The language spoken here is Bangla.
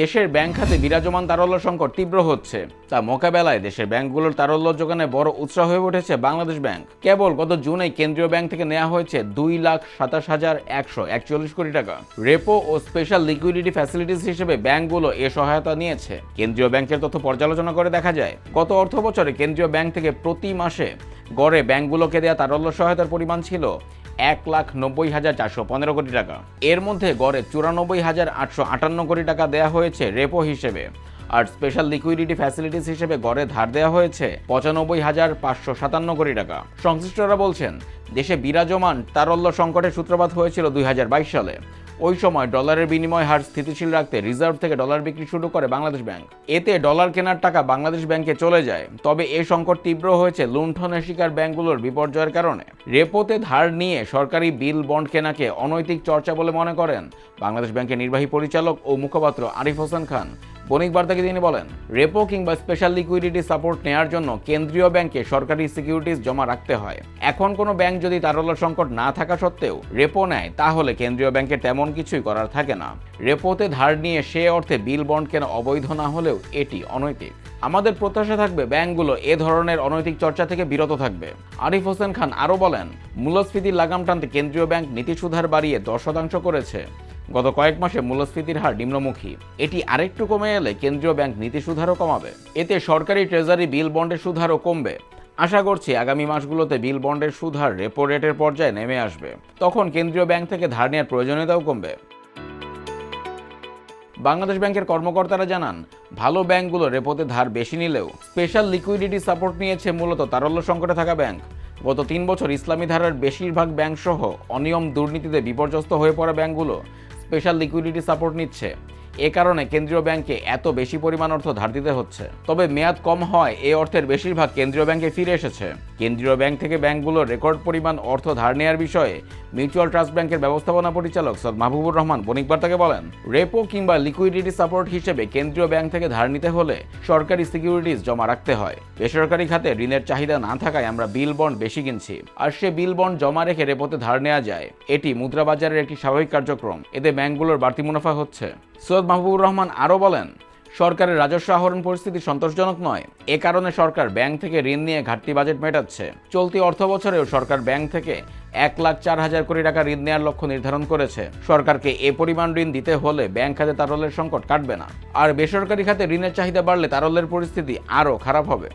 দেশের ব্যাংক খাতে বিরাজমান তারল্য সংকট তীব্র হচ্ছে। তা মোকাবেলায় দেশের ব্যাংকগুলোর তারল্য যোগানে বড় উৎসাহ হয়ে উঠেছে বাংলাদেশ ব্যাংক। কেবল গত জুনে কেন্দ্রীয় ব্যাংক থেকে নেওয়া হয়েছে দুই লাখ সাতাশ হাজার একশো একচল্লিশ কোটি টাকা। রেপো ও স্পেশাল লিকুইডিটি ফ্যাসিলিটিস হিসেবে ব্যাংকগুলো এ সহায়তা নিয়েছে। কেন্দ্রীয় ব্যাংকের তথ্য পর্যালোচনা করে দেখা যায়, গত অর্থ বছরে কেন্দ্রীয় ব্যাংক থেকে প্রতি মাসে গড়ে ব্যাংকগুলোকে দেওয়া তারল্য সহায়তার পরিমাণ ছিল এক লাখ নব্বই হাজার চারশো পনেরো কোটি টাকা। এর মধ্যে গড়ে চুরানব্বই হাজার আটশো আটান্ন কোটি টাকা দেয়া হয়েছে রেপো হিসেবে। আর স্পেশাল লিকুইডিটি ফ্যাসিলিটিস হিসেবে গড়ে ধার দেওয়া হয়েছে পঁচানব্বই হাজার পাঁচশো সাতান্ন কোটি টাকা। সংশ্লিষ্টরা বলছেন, দেশে বিরাজমান তারল্য সংকটের সূত্রপাত হয়েছিল দুই হাজার বাইশ সালে। ওই সময় ডলারের বিনিময় হার স্থিতিশীল রাখতে রিজার্ভ থেকে ডলার বিক্রি শুরু করে বাংলাদেশ ব্যাংক। এতে ডলার কেনার টাকা বাংলাদেশ ব্যাংকে চলে যায়। তবে এ সংকট তীব্র হয়েছে লুণ্ঠনের শিকার ব্যাংকগুলোর বিপর্যয়ের কারণে। রেপোতে ধার নিয়ে সরকারি বিল বন্ড কেনাকে অনৈতিক চর্চা বলে মনে করেন বাংলাদেশ ব্যাংকের নির্বাহী পরিচালক ও মুখপাত্র আরিফ হোসেন খান। বণিক বার্তাকে তিনি বলেন রেপো কিংবা স্পেশাল লিকুইডিটি সাপোর্ট নেওয়ার জন্য কেন্দ্রীয় ব্যাংকে সরকারি সিকিউরিটিজ জমা রাখতে হয়। এখন কোনো ব্যাংক যদি তারল্য সংকট না থাকা সত্ত্বেও রেপো নেয়, তাহলে কেন্দ্রীয় ব্যাংকের তেমন কিছুই করার থাকে না। রেপোতে ধার নিয়ে সে অর্থে বিল বন্ড কেনা অবৈধ না হলেও এটি অনৈতিক। আমাদের প্রত্যাশা থাকবে ব্যাংকগুলো এ ধরনের অনৈতিক চর্চা থেকে বিরত থাকবে। আরিফ হোসেন খান আরও বলেন, মূল্যস্ফীতির লাগাম টানতে কেন্দ্রীয় ব্যাংক নীতি সুধার বাড়িয়ে দশ শতাংশ করেছে। গত কয়েক মাসে মূল্যস্ফীতির হার নিম্নমুখী। এটি আরেকটু কমে এলে কেন্দ্রীয় ব্যাংক নীতি সুধারও কমাবে। এতে সরকারি ট্রেজারি বিল বন্ডের সুধারও কমবে। আশা করছি আগামী মাসগুলোতে বিল বন্ডের সুধার রেপো রেটের পর্যায়ে নেমে আসবে। তখন কেন্দ্রীয় ব্যাংক থেকে ধার নেওয়ার প্রয়োজনীয়তাও কমবে। বাংলাদেশ ব্যাংকের কর্মকর্তারা জানান, ভালো ব্যাংকগুলো রেপোতে ধার বেশি নিলেও স্পেশাল লিকুইডিটি সাপোর্ট নিয়েছে মূলত তারল্য সংকটে থাকা ব্যাংক। গত তিন বছর ইসলামী ধারার বেশিরভাগ ব্যাংক সহ অনিয়ম দুর্নীতিতে বিপর্যস্ত হয়ে পড়া ব্যাংকগুলো স্পেশাল লিকুইডিটি সাপোর্ট নিচ্ছে। এ কারণে কেন্দ্রীয় ব্যাংকে এত বেশি পরিমাণ অর্থ ধার দিতে হচ্ছে। তবে মেয়াদ কম হয় এ অর্থের বেশিরভাগ কেন্দ্রীয় ব্যাংকে ফিরে এসেছে। কেন্দ্রীয় ব্যাংক থেকে ব্যাংকগুলোর রেকর্ড পরিমাণ অর্থ ধার নেওয়ার বিষয়ে মিউচুয়াল ট্রাস্ট ব্যাংকের ব্যবস্থাপনা পরিচালক সৈয়দ মাহবুবুর রহমান বণিক বার্তাকে বলেন, রেপো কিংবা লিকুইডিটি সাপোর্ট হিসেবে কেন্দ্রীয় ব্যাংক থেকে ধার নিতে হলে সরকারি সিকিউরিটিজ জমা রাখতে হয়। বেসরকারি খাতে ঋণের চাহিদা না থাকায় আমরা বিল বন্ড বেশি কিনছি আর সে বিল বন্ড জমা রেখে রেপোতে ধার নেওয়া যায়। এটি মুদ্রা বাজারের একটি স্বাভাবিক কার্যক্রম। এতে ব্যাংকগুলোর বাড়তি মুনাফা হচ্ছে। সৈয়দ মাহবুবুর রহমান আরও বলেন সরকারের রাজস্ব আহরণ পরিস্থিতি সন্তোষজনক নয়। এ কারণে সরকার ব্যাংক থেকে ঋণ নিয়ে ঘাটতি বাজেট মেটাচ্ছে। চলতি অর্থ বছরেও সরকার ব্যাংক থেকে এক লাখ চার হাজার কোটি টাকা ঋণ নেওয়ার লক্ষ্য নির্ধারণ করেছে। সরকারকে এ পরিমাণ ঋণ দিতে হলে ব্যাংক খাতে তারলের সংকট কাটবে না। আর বেসরকারি খাতে ঋণের চাহিদা বাড়লে তারলের পরিস্থিতি আরও খারাপ হবে।